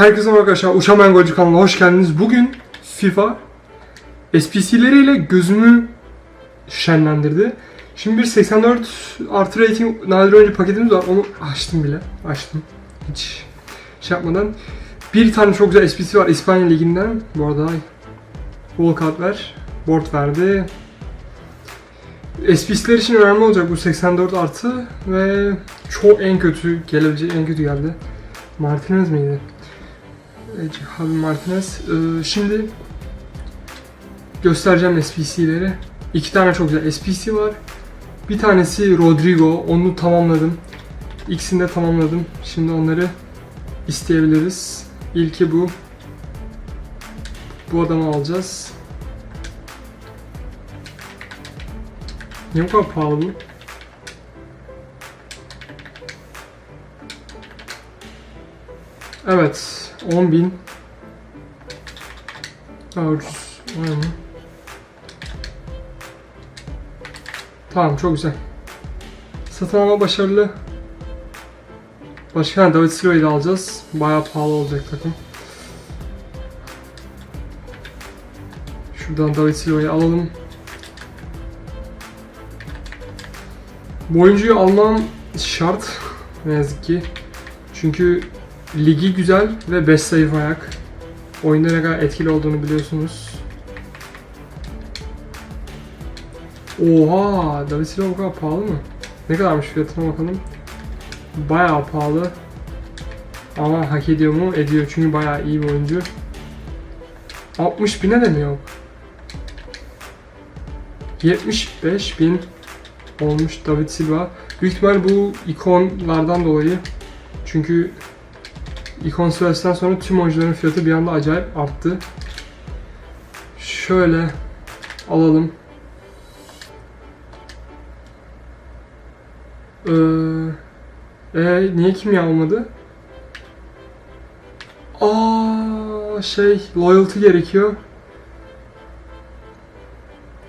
Herkese merhaba arkadaşlar. Uçamayan Golcü kanalına hoş geldiniz. Bugün FIFA SPC'leriyle gözümü şenlendirdi. Şimdi bir 84 artı rating nadir oyuncu paketimiz var. Onu açtım bile. Açtım. Hiç şey yapmadan. Bir tane çok güzel SPC var İspanya Ligi'nden. Bu arada Walkout ver. Board verdi. SPC'ler için önemli olacak bu 84 artı ve çok en kötü gelebilecek en kötü geldi. Martinez miydi? Javi Martinez. Ee, şimdi göstereceğim SPC'leri. İki tane çok güzel SPC var. Bir tanesi Rodrigo. Onu tamamladım. İkisini de tamamladım. Şimdi onları isteyebiliriz. İlki bu. Bu adamı alacağız. Niye bu kadar pahalı bu? Evet. 10.000 Daha ucuz var mı? Tamam çok güzel. Satın alma başarılı. Başka David Silva'yı da alacağız. Bayağı pahalı olacak takım. Şuradan David Silva'yı alalım. Bu oyuncuyu almam şart. Ne yazık ki. Çünkü ligi güzel ve 5 sayı ayak. Oyunda ne kadar etkili olduğunu biliyorsunuz. Oha! David Silva bu kadar pahalı mı? Ne kadarmış fiyatına bakalım. Bayağı pahalı. Ama hak ediyor mu? Ediyor çünkü bayağı iyi bir oyuncu. 60 bine de mi yok? 75 bin olmuş David Silva. Büyük ihtimal bu ikonlardan dolayı. Çünkü ikon süresinden sonra tüm oyuncuların fiyatı bir anda acayip arttı. Şöyle alalım. Ee, e, niye kimya olmadı? Aa şey loyalty gerekiyor.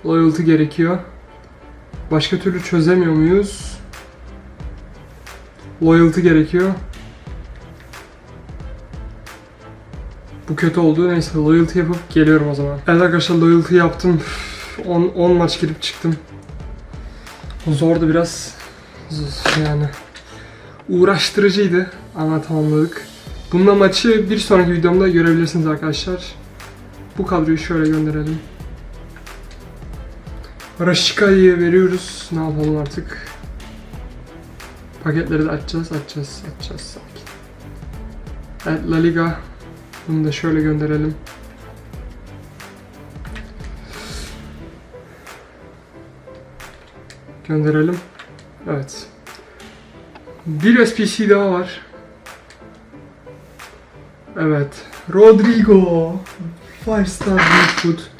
Loyalty gerekiyor. Başka türlü çözemiyor muyuz? Loyalty gerekiyor. Bu kötü oldu. Neyse loyalty yapıp geliyorum o zaman. Evet arkadaşlar loyalty yaptım. 10 10 maç girip çıktım. Zordu biraz. Yani uğraştırıcıydı ama tamamladık. Bununla maçı bir sonraki videomda görebilirsiniz arkadaşlar. Bu kadroyu şöyle gönderelim. Raşika'yı veriyoruz. Ne yapalım artık? Paketleri de açacağız, açacağız, açacağız. Sakin. Evet, La Liga. Bunu da şöyle gönderelim. Gönderelim. Evet. Bir SPC daha var. Evet. Rodrigo. Five star Bigfoot.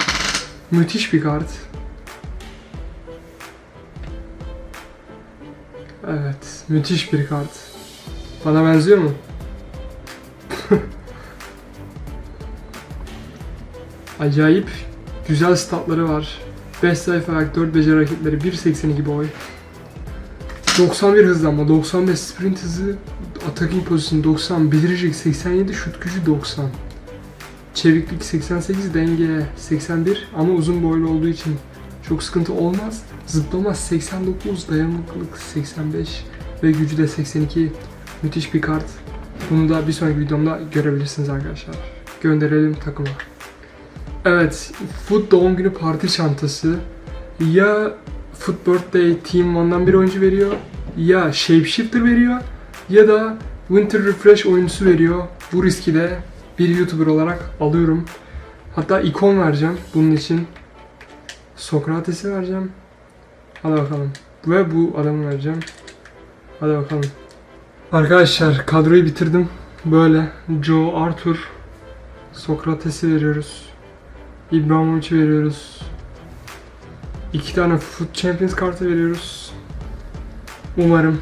Müthiş bir kart. Evet. Müthiş bir kart. Bana benziyor mu? Acayip güzel statları var. 5 sayfa ayak, 4 beceri hareketleri, 1.82 boy. 91 hızlanma, 95 sprint hızı, attacking pozisyonu 90, beliricilik 87, şut gücü 90. Çeviklik 88, denge 81 ama uzun boylu olduğu için çok sıkıntı olmaz. Zıplama 89, dayanıklılık 85 ve gücü de 82. Müthiş bir kart. Bunu da bir sonraki videomda görebilirsiniz arkadaşlar. Gönderelim takıma. Evet, Foot doğum günü parti çantası. Ya Foot Birthday Team One'dan bir oyuncu veriyor, ya Shapeshifter veriyor, ya da Winter Refresh oyuncusu veriyor. Bu riski de bir YouTuber olarak alıyorum. Hatta ikon vereceğim bunun için. Sokrates'i vereceğim. Hadi bakalım. Ve bu adamı vereceğim. Hadi bakalım. Arkadaşlar kadroyu bitirdim. Böyle Joe, Arthur, Sokrates'i veriyoruz. İbrahimovic'i veriyoruz. İki tane Foot Champions kartı veriyoruz. Umarım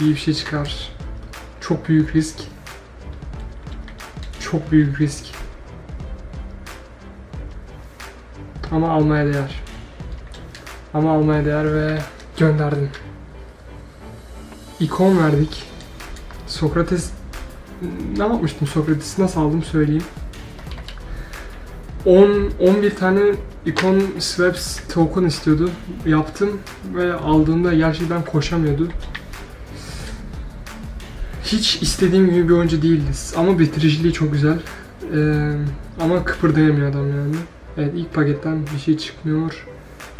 iyi bir şey çıkar. Çok büyük risk. Çok büyük risk. Ama almaya değer. Ama almaya değer ve gönderdim. İkon verdik. Sokrates ne yapmıştım Sokrates'i nasıl aldım söyleyeyim. 10 11 tane Icon Swaps token istiyordu. Yaptım ve aldığımda gerçekten koşamıyordu. Hiç istediğim gibi bir oyuncu değildi. Ama bitiriciliği çok güzel. Ee, ama kıpırdayamıyor adam yani. Evet ilk paketten bir şey çıkmıyor.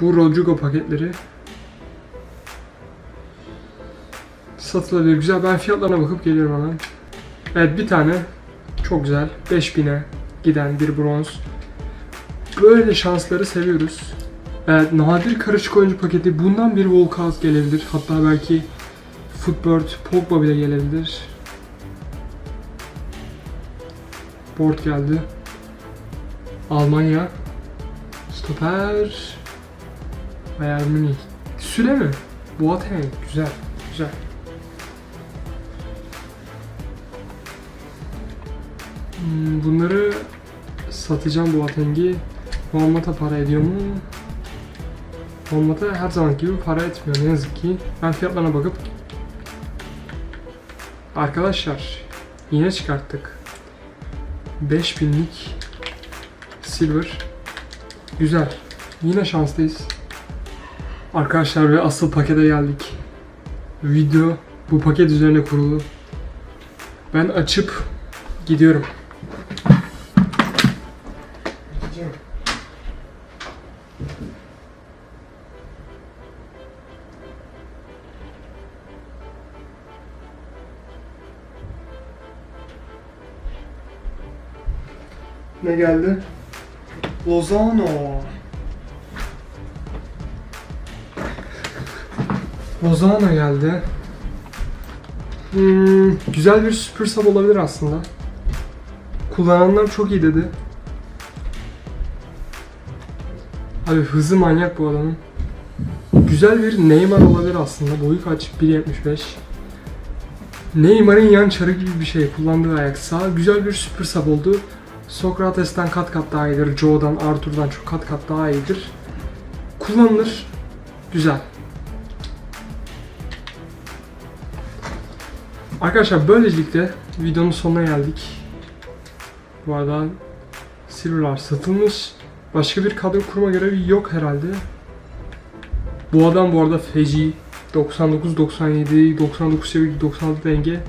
Bu Rodrigo paketleri. Satılabilir. Güzel. Ben fiyatlarına bakıp geliyorum hemen. Evet bir tane. Çok güzel. 5000'e giden bir bronz. Böyle şansları seviyoruz. Evet nadir karışık oyuncu paketi. Bundan bir walkout gelebilir. Hatta belki Footbird, Pogba bile gelebilir. Board geldi. Almanya. Stoper. Bayern Münih. Süle mi? Boateng. Güzel. Güzel. Hmm, Bunları satacağım Boateng'i. Muhammed'e para ediyor mu? Muhammed'e her zaman gibi para etmiyor ne yazık ki. Ben fiyatlarına bakıp Arkadaşlar yine çıkarttık. 5000'lik silver. Güzel. Yine şanslıyız. Arkadaşlar ve asıl pakete geldik. Video bu paket üzerine kurulu. Ben açıp gidiyorum. Ne geldi? Lozano. Lozano geldi. Hmm, güzel bir süpür sub olabilir aslında. Kullananlar çok iyi dedi. Abi hızı manyak bu adamın. Güzel bir Neymar olabilir aslında. Boyu kaç? 1.75. Neymar'ın yan çarı gibi bir şey. Kullandığı ayak sağ. Güzel bir süpür sub oldu. Sokrates'ten kat kat daha iyidir. Joe'dan, Arthur'dan çok kat kat daha iyidir. Kullanılır. Güzel. Arkadaşlar böylelikle videonun sonuna geldik. Bu arada Silver'lar satılmış. Başka bir kadro kurma görevi yok herhalde. Bu adam bu arada feci. 99, 97, 99 seviye, 96 denge.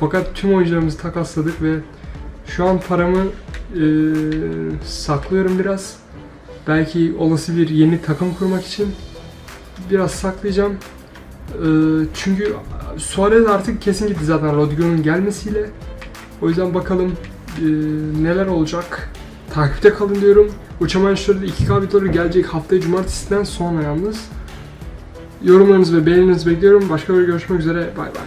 Fakat tüm oyuncularımızı takasladık ve şu an paramı saklıyorum biraz. Belki olası bir yeni takım kurmak için biraz saklayacağım. Eee, çünkü Suarez artık kesin gitti zaten Rodrigo'nun gelmesiyle. O yüzden bakalım eee, neler olacak. Takipte kalın diyorum. Uçamayan Şurada 2K videoları gelecek haftaya cumartesiden sonra yalnız. Yorumlarınızı ve beğenilerinizi bekliyorum. Başka bir görüşmek üzere. Bay bay.